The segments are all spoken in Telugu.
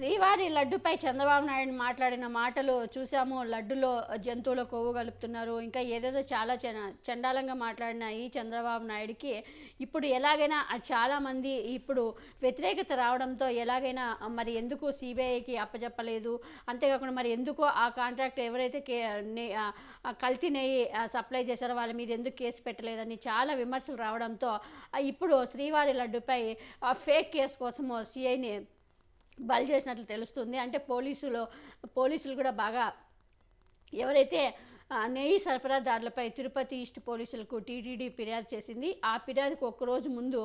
శ్రీవారి లడ్డుపై చంద్రబాబు నాయుడు మాట్లాడిన మాటలు చూసాము. లడ్డులో జంతువుల కొవ్వు కలుపుతున్నారు. ఇంకా ఏదేదో చాలా చ- చండాలంగా మాట్లాడిన ఈ చంద్రబాబు నాయుడికి ఇప్పుడు ఎలాగైనా చాలామంది ఇప్పుడు వ్యతిరేకత రావడంతో ఎలాగైనా మరి ఎందుకు సిబిఐకి అప్పచెప్పలేదు అంతేకాకుండా మరి ఎందుకు ఆ కాంట్రాక్ట్ ఎవరైతే కే ఆ- కల్తీ నెయ్యి సప్లై చేశారో వాళ్ళ మీద ఎందుకు కేసు పెట్టలేదని చాలా విమర్శలు రావడంతో ఇప్పుడు శ్రీవారి లడ్డుపై ఆ, ఫేక్ కేసు కోసము సిఐని బలి చేసినట్లు తెలుస్తుంది. అంటే పోలీసులు పోలీసులు కూడా బాగా ఎవరైతే నెయ్యి సరఫరాదారులపై తిరుపతి ఈస్ట్ పోలీసులకు టీటీడీ ఫిర్యాదు చేసింది. ఆ ఫిర్యాదుకు ఒక్కరోజు ముందు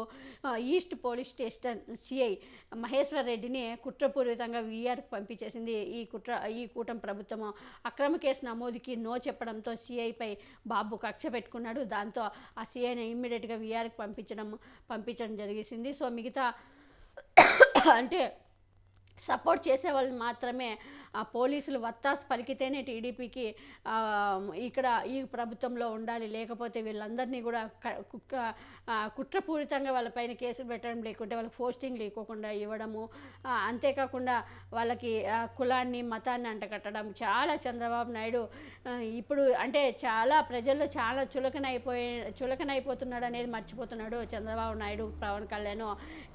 east police station CI Maheshwar రెడ్డిని కుట్రపూరితంగా వీఆర్కి పంపించేసింది. ఈ కుట్ర ఈ కూటమి ప్రభుత్వం అక్రమ కేసు నమోదుకి నో చెప్పడంతో సిఐపై బాబు కక్ష పెట్టుకున్నాడు. దాంతో ఆ సిఐని ఇమ్మీడియట్గా వీఆర్కి పంపించడం పంపించడం జరిగింది సో మిగతా అంటే సపోర్ట్ చేసే వాళ్ళు మాత్రమే ఆ పోలీసులు వత్తాస్ పలికితేనే టీడీపీకి ఇక్కడ ఈ ప్రభుత్వంలో ఉండాలి. లేకపోతే వీళ్ళందరినీ కూడా కుక్క కుట్రపూరితంగా వాళ్ళపైన కేసులు పెట్టడం లేకుంటే వాళ్ళకి పోస్టింగ్ ఇవ్వకుండా ఇవ్వడము అంతేకాకుండా వాళ్ళకి కులాన్ని మతాన్ని అంటకట్టడం చాలా చంద్రబాబు నాయుడు ఇప్పుడు అంటే చాలా ప్రజల్లో చాలా చులకనైపోయి చులకనైపోతున్నాడు అనేది మర్చిపోతున్నాడు చంద్రబాబు నాయుడు పవన్ కళ్యాణ్.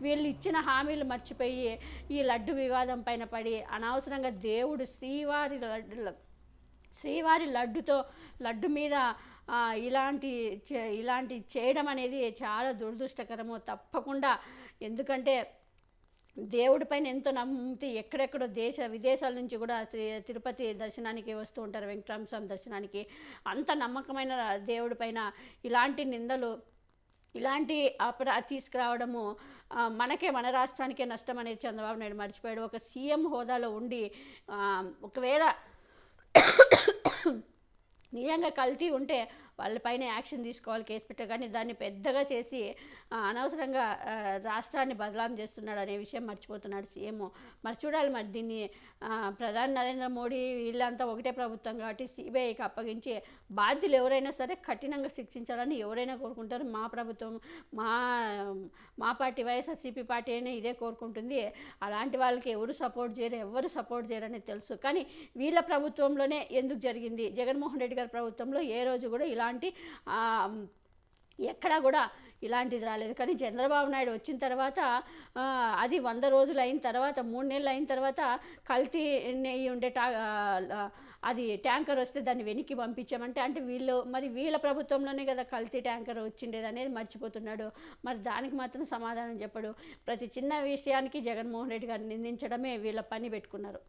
వీళ్ళు ఇచ్చిన హామీలు మర్చిపోయి ఈ లడ్డు వివాదం పైన పడి అనవసరంగా దేవుడు శ్రీవారి లడ్డు శ్రీవారి లడ్డుతో లడ్డు మీద ఇలాంటి చే- ఇలాంటి చేయడం అనేది చాలా దురదృష్టకరము తప్పకుండా. ఎందుకంటే దేవుడి పైన ఎంతో నమ్మితే ఎక్కడెక్కడో దేశ విదేశాల నుంచి కూడా తి- తిరుపతి దర్శనానికి వస్తూ ఉంటారు వెంకటరామ స్వామి దర్శనానికి. అంత నమ్మకమైన దేవుడి పైన ఇలాంటి నిందలు ఇలాంటి అపరా తీసుకురావడము మనకే మన రాష్ట్రానికే నష్టం అనేది చంద్రబాబు నాయుడు మర్చిపోయాడు. ఒక సీఎం హోదాలో ఉండి ఒకవేళ నిజంగా కల్తీ ఉంటే వాళ్ళపైన యాక్షన్ తీసుకోవాలి కేసు పెట్టగానే కానీ దాన్ని పెద్దగా చేసి అనవసరంగా రాష్ట్రాన్ని బదలాం చేస్తున్నాడు అనే విషయం మర్చిపోతున్నాడు సీఎం. మరి చూడాలి మరి దీన్ని ప్రధాని నరేంద్ర మోడీ వీళ్ళంతా ఒకటే ప్రభుత్వం కాబట్టి సిబిఐకి అప్పగించి బాధ్యులు ఎవరైనా సరే కఠినంగా శిక్షించాలని ఎవరైనా కోరుకుంటారు. మా ప్రభుత్వం మా మా పార్టీ వైఎస్ఆర్సీపీ పార్టీ అయినా ఇదే కోరుకుంటుంది. అలాంటి వాళ్ళకి ఎవరు సపోర్ట్ చేయరు ఎవరు సపోర్ట్ చేయరని తెలుసు. కానీ వీళ్ళ ప్రభుత్వంలోనే ఎందుకు జరిగింది? జగన్మోహన్ రెడ్డి గారి ప్రభుత్వంలో ఏ రోజు కూడా ఇలా ఇలాంటి ఎక్కడా కూడా ఇలాంటిది రాలేదు. కానీ చంద్రబాబు నాయుడు వచ్చిన తర్వాత అది వంద రోజులు అయిన తర్వాత మూడు నెలలు అయిన తర్వాత కల్తీ నెయ్యి ఉండే టా అది ట్యాంకర్ వస్తే దాన్ని వెనక్కి పంపించామంటే అంటే వీళ్ళు మరి వీళ్ళ ప్రభుత్వంలోనే కదా కల్తీ ట్యాంకర్ వచ్చిండేది అనేది మర్చిపోతున్నాడు. మరి దానికి మాత్రం సమాధానం చెప్పడు. ప్రతి చిన్న విషయానికి జగన్మోహన్ రెడ్డి గారిని నిందించడమే వీళ్ళ పని పెట్టుకున్నారు.